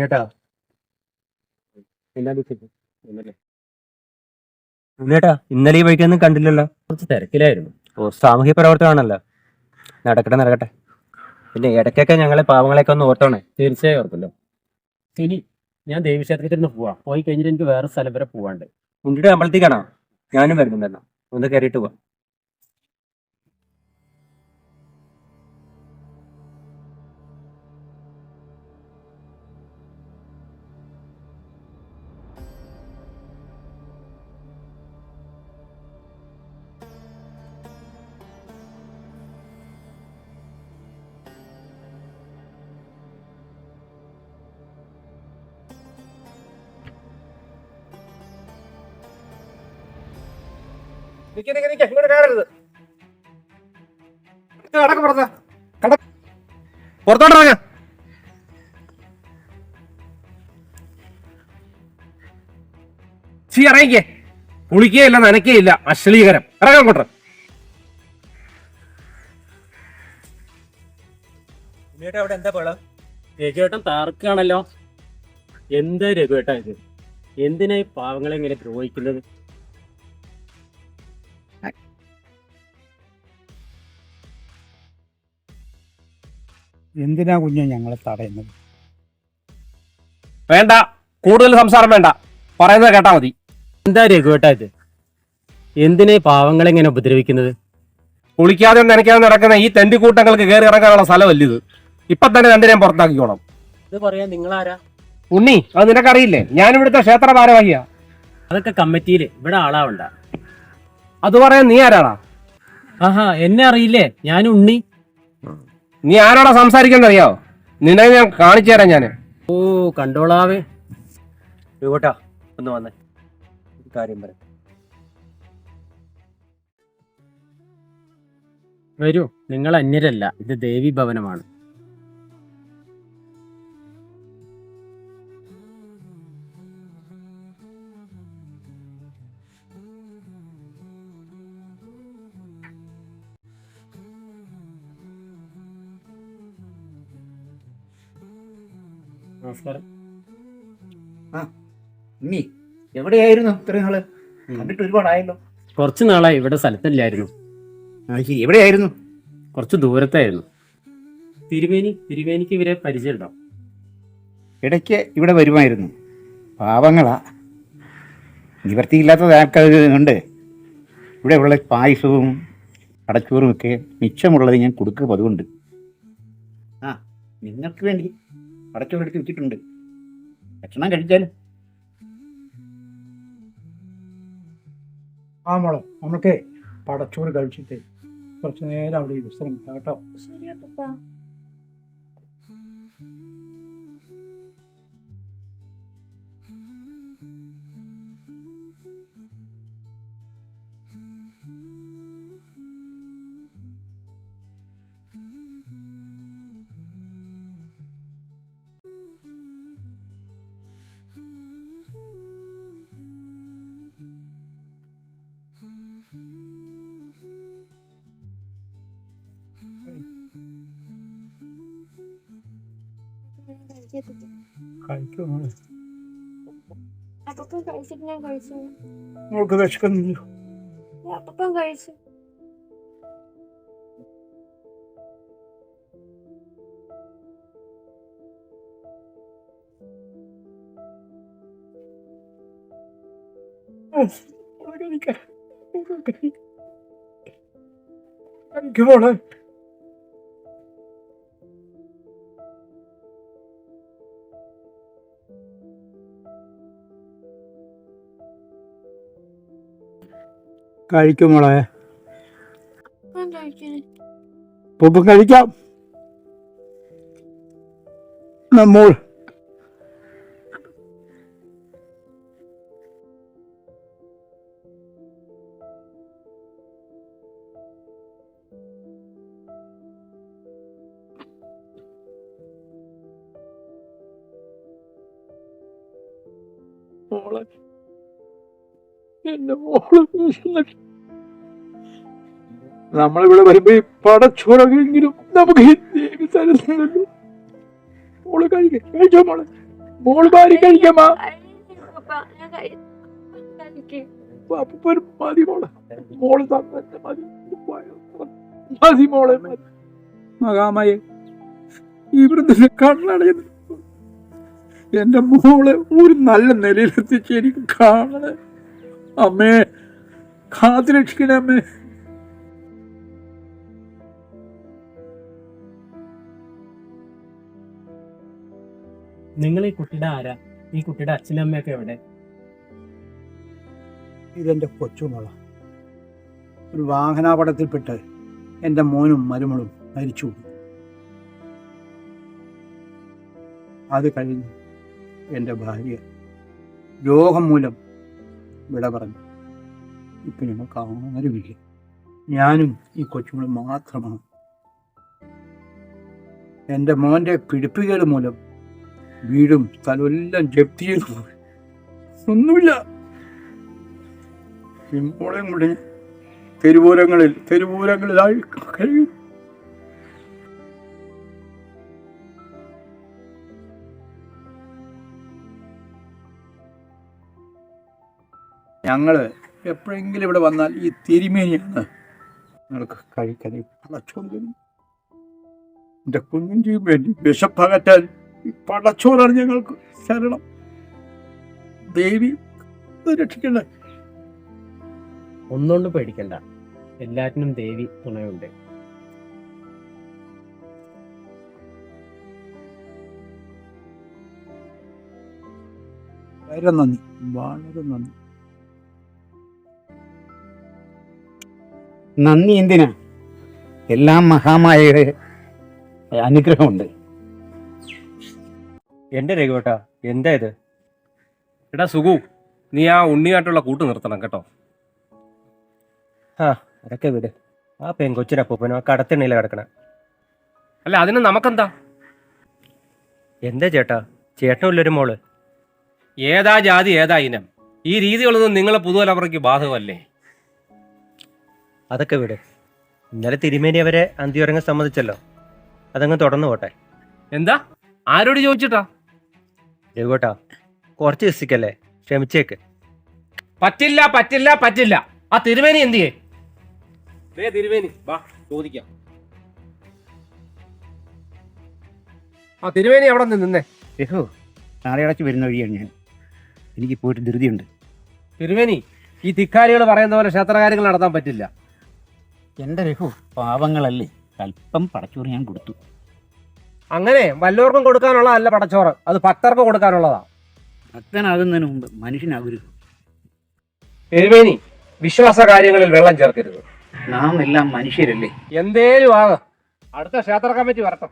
ഉണ്ണേട്ടാ ഉണ്ണേട്ടാ ഇന്നലെ ഈ വഴിക്കൊന്നും കണ്ടില്ലല്ലോ. കുറച്ച് തിരക്കിലായിരുന്നു. ഓ സാമൂഹ്യ പ്രവർത്തനമാണല്ലോ നടക്കട്ടെ നടക്കട്ടെ. പിന്നെ ഇടയ്ക്കൊക്കെ ഞങ്ങളെ പാവങ്ങളെയൊക്കെ ഒന്ന് ഓർത്തോണേ? തീർച്ചയായും ഓർക്കല്ലോ ഇനി ഞാൻ ദേവീക്ഷേത്രത്തിൽ നിന്ന് പോവാം. പോയി കഴിഞ്ഞിട്ട് എനിക്ക് വേറെ സ്ഥലം വരെ പോവാണ്ട് ഉണ്ടിയുടെ അമ്പലത്തേക്കാണോ ഞാനും വരുന്നുണ്ടല്ലോ ഒന്ന് കയറിയിട്ട് പോവാം. പുറത്തോട്ടിറങ്ങ ചീ ഇറങ്ങിക്കേ. കുളിക്കുകയില്ല നനയ്ക്കുകയില്ല അശ്ലീകരം. ഇറങ്ങാൻ കൊട്ട അവിടെ എന്താ പളം രഘുവേട്ടൻ താർക്കാണല്ലോ എന്താ രഘുവേട്ടാ ഇത്? എന്തിനായി പാവങ്ങളെ ഇങ്ങനെ ദ്രോഹിക്കുന്നത്? എന്തിനാ കുഞ്ഞെ ഞങ്ങളെ തടയുന്നത്? വേണ്ട കൂടുതൽ സംസാരം വേണ്ട. പറയുന്നത് കേട്ടാ മതി. എന്താ രഘുവേട്ടാ ഇത്? എന്തിനാ ഈ പാവങ്ങളെ ഇങ്ങനെ ഉപദ്രവിക്കുന്നത്? കുളിക്കാതെ നനയ്ക്കാതെ നടക്കുന്ന ഈ തെണ്ടിക്കൂട്ടങ്ങൾക്ക് കയറി ഇറങ്ങാനുള്ള സ്ഥലമല്ല ഇത് ഇപ്പൊ തന്നെ രണ്ടിനെയും പുറത്താക്കിക്കോണം. ഇത് പറയാൻ ആരാ ഉണ്ണി അത് നിനക്കറിയില്ലേ? ഞാൻ ഇവിടുത്തെ ക്ഷേത്ര ഭാരവാഹിയാ. അതൊക്കെ കമ്മിറ്റിയിൽ. ഇവിടെ ആളാവണ്ട. അത് പറയാൻ നീ ആരാടാ? ആഹാ എന്നെ അറിയില്ലേ? ഞാൻ ഉണ്ണി. നീ ആരോടാ സംസാരിക്കുന്നത് അറിയാവോ നിന്നെ ഞാൻ കാണിച്ചു തരാം ഞാൻ ഓ കണ്ടോളാവേ. രൂപട്ടാ ഒന്ന് വന്നേ. ഒരു കാര്യം പറ. വരൂ നിങ്ങൾ അന്യരല്ല ഇത് ദേവി ഭവനമാണ് നമസ്കാരം. നീ എവിടെയായിരുന്നു ഇത്രയും നാൾ? കണ്ടിട്ട് ഒരുപാടായല്ലോ. കുറച്ച് നാളായി ഇവിടെ സ്ഥലത്തല്ലായിരുന്നു. എവിടെയായിരുന്നു? കുറച്ച് ദൂരത്തായിരുന്നു. തിരുവേനി തിരുവേനിക്ക് ഇവരെ പരിചയമുണ്ടോ ഇടയ്ക്ക് ഇവിടെ വരുമായിരുന്നു. പാവങ്ങളാ. നിവർത്തിയില്ലാത്തത് ആൾക്കാർ ഉണ്ട്. ഇവിടെ ഉള്ള പായസവും കടച്ചോറും ഒക്കെ മിച്ചമുള്ളത് ഞാൻ കൊടുക്കുക പതിവുണ്ട്. ആ നിങ്ങൾക്ക് വേണ്ടി അടച്ചോറ് എടുത്ത് വെച്ചിട്ടുണ്ട്. ഭക്ഷണം കഴിച്ചാൽ ആ മോളെ നമുക്ക് പടച്ചോറ് കഴിച്ചിട്ട് കുറച്ചു നേരം അവിടെ വിശ്രമിക്കാം കേട്ടോ. കഴിക്കും മോളെ അപ്പം കഴിച്ചിട്ട് ഞാൻ കഴിച്ചു മോൾക്ക് വിശക്കുന്നില്ല അപ്പം കഴിച്ചു കഴിക്കും മോളെ കഴിക്കും മോളെ. ഇപ്പം കഴിക്കാം. നമ്മൾ മോളെ. എന്റെ മോൾ നമ്മളിവിടെ വരുമ്പോ ഈ പടച്ചോറെങ്കിലും നമുക്ക് തരുന്നുണ്ടല്ലോ മോൾ കഴിക്ക കഴിച്ചോ മോളെ. മോൾ ഭാര്യ കഴിക്കാമ മതി മോളെ. മോൾ മോളെ കണ്ണടയുന്നു എന്റെ മോളെ ഒരു നല്ല നിലയിലെത്തിച്ച് എനിക്ക് കാണണേ. അമ്മേ കാത്തുരക്ഷിക്കണേ അമ്മേ. നിങ്ങൾ ഈ കുട്ടിയുടെ ആരാ? ഈ കുട്ടിയുടെ അച്ഛനും അമ്മയൊക്കെ എവിടെ? ഇതെന്റെ കൊച്ചുമോള. ഒരു വാഹനാപകടത്തിൽപ്പെട്ട് എന്റെ മോനും മരുമകളും മരിച്ചു. അത് കഴിഞ്ഞ് എന്റെ ഭാര്യ രോഗം മൂലം വിട പറഞ്ഞു. ഇപ്പം ഞങ്ങൾക്ക് ആരുമില്ല ഞാനും ഈ കൊച്ചുമോളും മാത്രമാണ്. എന്റെ മോന്റെ പിടിപ്പുകേട് മൂലം വീടും സ്ഥലവും എല്ലാം ജപ്തി ചെയ്തു പോയി. ഒന്നുമില്ല. ഇപ്പോഴും കൂടി തെരുവൂരങ്ങളിൽ തെരുവൂരങ്ങളിലായി കഴിയും. ഞങ്ങൾ എപ്പോഴെങ്കിലും ഇവിടെ വന്നാൽ ഈ തിരുമേനിയാണ്. ഞങ്ങൾക്ക് കഴിക്കാൻ പടച്ചോറിന് എന്റെ കുഞ്ഞിന്റെയും വേണ്ടി വിശപ്പകറ്റാൻ ഈ പടച്ചോറാണ് ഞങ്ങൾക്ക് ശരണം. ദേവി രക്ഷിക്കണ്ടേ? ഒന്നുകൊണ്ട് പേടിക്കണ്ട. എല്ലാറ്റിനും ദേവി തുണയുണ്ട്. വളരെ നന്ദി. വളരെ നന്ദി. നന്ദി എന്തിനാ? എല്ലാം മഹാമായയുടെ അനുഗ്രഹമുണ്ട്. എന്റെ രഘുവേട്ടാ എന്താ ഇത്? എടാ സുഖു നീ ആ ഉണ്ണിയായിട്ടുള്ള കൂട്ട് നിർത്തണം കേട്ടോ. ആ അതൊക്കെ വിട്. ആ പെൺകൊച്ചിനെ അപ്പൂപ്പനും ആ കടത്തിണ്ണില കിടക്കണ. അല്ല അതിന് നമുക്കെന്താ? എന്താ ചേട്ടാ? ചേട്ടനുള്ളൊരു മോൾ. ഏതാ ജാതി ഏതാ ഇനം? ഈ രീതികളൊന്നും നിങ്ങളെ പുതുതലമുറയ്ക്ക് ബാധകമല്ലേ? അതൊക്കെ വിട്. ഇന്നലെ തിരുമേനി അവരെ അന്തിയുറങ്ങാൻ സമ്മതിച്ചല്ലോ. അതങ്ങ് തുടർന്നു പോട്ടെ. എന്താ? ആരോട് ചോദിച്ചിട്ടാ? രഘുട്ടാ കുറച്ച് ദിവസിക്കല്ലേ ക്ഷമിച്ചേക്ക്. പറ്റില്ല പറ്റില്ല പറ്റില്ല. ആ തിരുമേനി എന്ത് ദേ തിരുമേനി വാ ചോദിക്കാം. ആ തിരുമേനി അവിടെ നിന്ന് നിന്നേ? രഘു നാളെ അടച്ച് വരുന്ന വഴിയാണ് ഞാൻ. എനിക്ക് പോയിട്ട് ധൃതിയുണ്ട്. തിരുമേനി ഈ ധിക്കാരികൾ പറയുന്ന പോലെ ക്ഷേത്രകാര്യങ്ങൾ നടത്താൻ പറ്റില്ല. എന്റെ രഘു പാവങ്ങളല്ലേ? അല്പം പടച്ചോറ് ഞാൻ കൊടുത്തു. അങ്ങനെ വല്ലവർക്കും കൊടുക്കാനുള്ള അല്ല പടച്ചോറ്. അത് ഭക്തർക്ക് കൊടുക്കാനുള്ളതാ. ഭക്തനാകുന്നതിന് മുമ്പ് മനുഷ്യനാകരുത്. എരുമേനി വിശ്വാസ കാര്യങ്ങളിൽ വെള്ളം ചേർക്കരുത്. നാം എല്ലാം മനുഷ്യരല്ലേ? എന്തേലും ആകാം. അടുത്ത ക്ഷേത്ര കമ്മിറ്റി വരട്ടെ.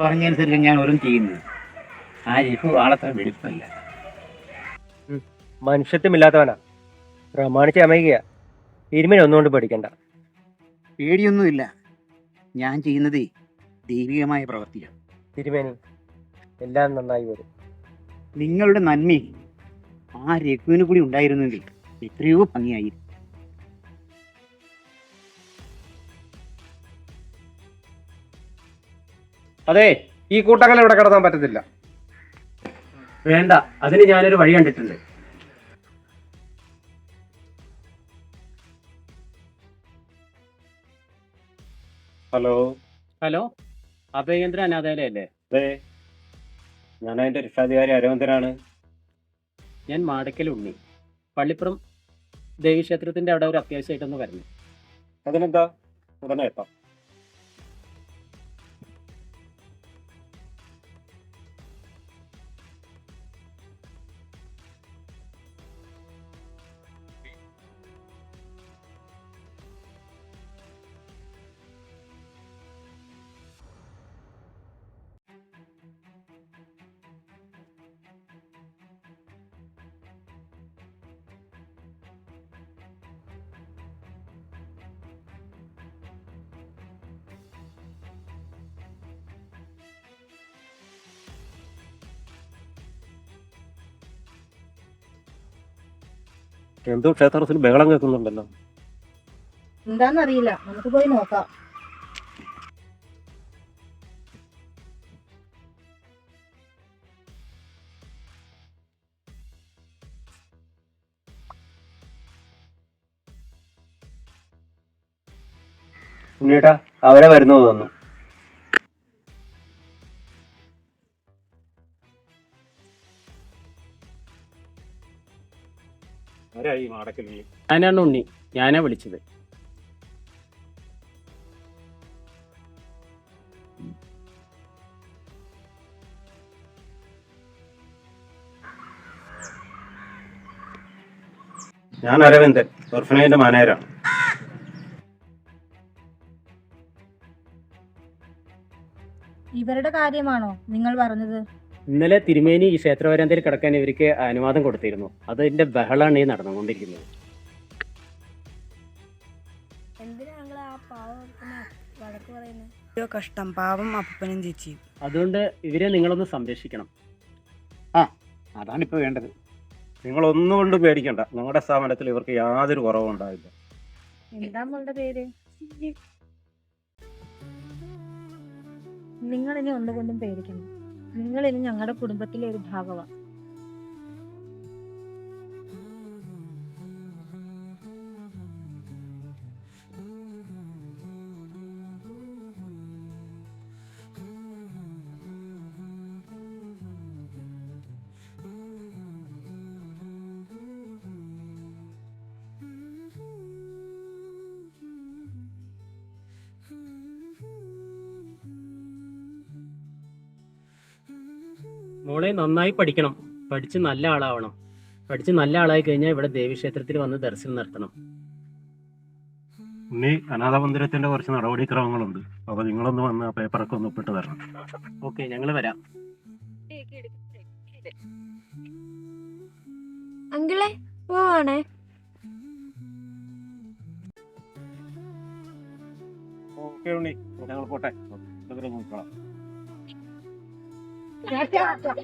പറഞ്ഞനുസരിച്ച് ഞാൻ ഓരോന്നും ചെയ്യുന്നത് ആ ജിഫു ആളത്ര വെളുപ്പല്ല മനുഷ്യത്വമില്ലാത്തവനാ. പ്രമാണിച്ച് അമയുക ഇരുമിനെ ഒന്നുകൊണ്ട് പഠിക്കണ്ട പേടിയൊന്നുമില്ല. ഞാൻ ചെയ്യുന്നതേ ദൈവികമായ പ്രവൃത്തിയാണ്. തിരുമേനി എല്ലാം നന്നായി വരും. നിങ്ങളുടെ നന്മ ആ രഘുവിന് കൂടി ഉണ്ടായിരുന്നെങ്കിൽ എത്രയോ ഭംഗിയായി അതെ ഈ കൂട്ടങ്ങൾ ഇവിടെ കിടത്താൻ പറ്റത്തില്ല. വേണ്ട അതിന് ഞാനൊരു വഴി കണ്ടിട്ടുണ്ട്. ഹലോ. ഹലോ അഭയകേന്ദ്ര അനാഥാലയല്ലേ? അതെ. ഞാൻ അതിന്റെ രക്ഷാധികാരി അരവിന്ദനാണ്. ഞാൻ മാടക്കൽ ഉണ്ണി പള്ളിപ്പുറം ദേവീക്ഷേത്രത്തിന്റെ അവിടെ ഒരു അത്യാവശ്യമായിട്ടൊന്ന് വരണം. അതിനെന്താ? ഉടനെ എത്താം. എന്തോ ക്ഷേത്രത്തിൽ ബഹളം കേൾക്കുന്നുണ്ടല്ലോ. എന്താന്നറിയില്ല. നമുക്ക് പോയി നോക്കാം. അവരെ വരുന്നു തോന്നുന്നു. ആരായി മാടക്കൽ ഞാനാണ് ഉണ്ണി. ഞാനാ വിളിച്ചത്. ഞാൻ അരവിന്ദൻ. ഓർഫനേജിന്റെ മാനേജരാണ് ഇവരുടെ കാര്യമാണോ നിങ്ങൾ പറഞ്ഞത്? ഇന്നലെ തിരുമേനി ഈ ക്ഷേത്രവരാന്തയിൽ കിടക്കാൻ ഇവർക്ക് അനുവാദം കൊടുത്തിരുന്നു. അതിന്റെ ബഹളാണ് ഈ നടന്നുകൊണ്ടിരിക്കുന്നത്. കഷ്ടം. പാവം അപ്പനും ചേച്ചി അതുകൊണ്ട് ഇവരെ നിങ്ങളൊന്ന് സംരക്ഷിക്കണം. ആ അതാണ് ഇപ്പൊ വേണ്ടത്. നിങ്ങൾ ഒന്നുകൊണ്ടും പേടിക്കണ്ട. നിങ്ങളുടെ സ്ഥാപനത്തിൽ ഇവർക്ക് യാതൊരു കുറവും ഉണ്ടാവില്ല. എന്താ മോളുടെ പേര്? നിങ്ങൾ ഇനി ഒന്നുകൊണ്ടും പേടിക്കണം നിങ്ങൾ ഇനി ഞങ്ങളുടെ കുടുംബത്തിലെ ഒരു ഭാഗമാണ് മോളെ നന്നായി പഠിക്കണം. പഠിച്ച് നല്ല ആളാവണം. പഠിച്ച് നല്ല ആളായി കഴിഞ്ഞാൽ ഇവിടെ ദേവീക്ഷേത്രത്തിൽ വന്ന് ദർശനം നടത്തണം. ഉണ്ണി അനാഥ മന്ദിരത്തിന്റെ കുറച്ച് നടപടിക്രമങ്ങളുണ്ട്. അപ്പൊ നിങ്ങളൊന്ന് വന്ന് ആ പേപ്പറൊക്കെ ഒന്ന് ഒപ്പിട്ട് തരണം. ഓക്കെ ഞങ്ങൾ വരാം. അങ്കിളെ പോവാണേ. ഓക്കെ ഉണ്ണി. ഞങ്ങൾ പോട്ടെ. നോക്കണം Gata!